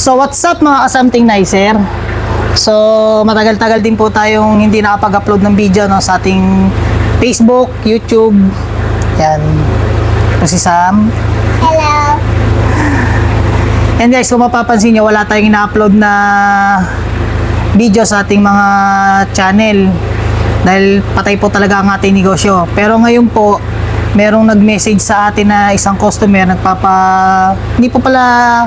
So what's up mga kasamting nicer? So matagal-tagal din po tayong hindi nakapag-upload ng video no, sa ating Facebook, YouTube. Yan. Ito si Sam. Hello. And guys, kung mapapansin nyo, wala tayong ina-upload na video sa ating mga channel dahil patay po talaga ang ating negosyo. Pero ngayon po, merong nag-message sa atin na isang customer nagpapa hindi po pala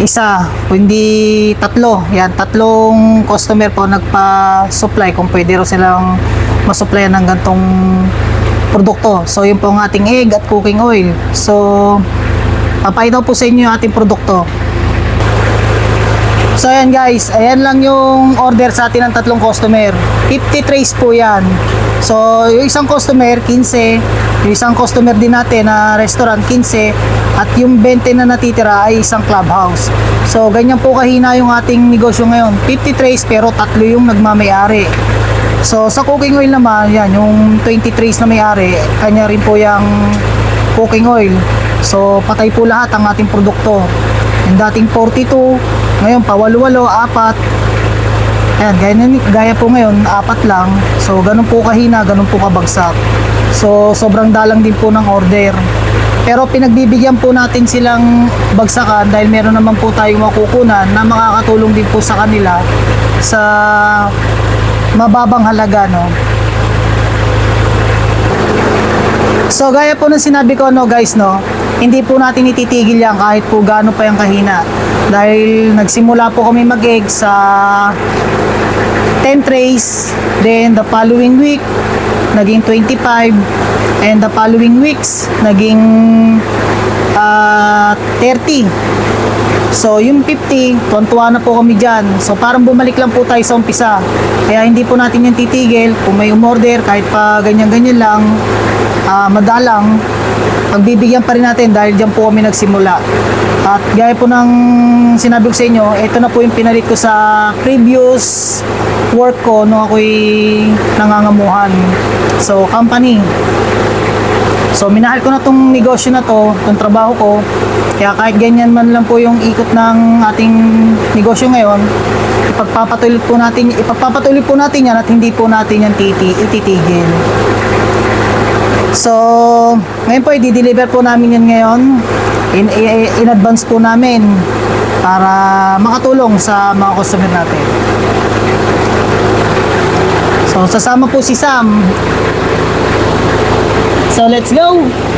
isa, kundi tatlo. Yan, tatlong customer po nagpa-supply kung pwede raw silang masupplyan ng gantong produkto. So, yun po ang ating egg at cooking oil. So, papakita po sa inyo yung ating produkto. So ayan guys, ayan lang yung order sa atin ng tatlong customer. 50 trays po yan. So yung isang customer, 15. Yung isang customer din natin na restaurant, 15. At yung 20 na natitira ay isang clubhouse. So ganyan po kahina yung ating negosyo ngayon. 50 trays pero tatlo yung nagmamayari. So sa cooking oil naman, yan, yung 20 trays na may-ari, kanya rin po yung cooking oil. So patay po lahat ang ating produkto. Yung dating 42, ngayon pawalo-walo, apat. Ayan, gaya, na- gaya po ngayon, apat lang. So ganun po kahina, ganun po kabagsak. So sobrang dalang din po ng order. Pero pinagbibigyan po natin silang bagsakan dahil meron naman po tayong makukunan na makakatulong din po sa kanila sa mababang halaga, no? So gaya po ng sinabi ko no guys no, hindi po natin ititigil yan kahit po gaano pa yung kahina. Dahil nagsimula po kami mag-egg sa 10 trays, then the following week naging 25 and the following weeks naging ah, 30. So, yung 50, tuwan-tuwa na po kami dyan. So, parang bumalik lang po tayo sa umpisa. Kaya hindi po natin yung titigil. Kung may umorder, kahit pa ganyan-ganyan lang, ah, madalang, pagbibigyan pa rin natin dahil dyan po kami nagsimula. At gaya po ng sinabi ko sa inyo, ito na po yung pinalit ko sa previous work ko nung ako'y nangangamuhan. So, company. So, minahal ko na tong negosyo na to, tong trabaho ko. Kaya kahit ganyan man lang po yung ikot ng ating negosyo ngayon, ipagpapatuloy po natin, ipagpapatuloy po natin yan at hindi po natin yan titi, ititigil. So, ngayon po, i-deliver po namin yan ngayon. In, in, in advance po namin para makatulong sa mga customer natin. So, sasama po si Sam. So, let's go!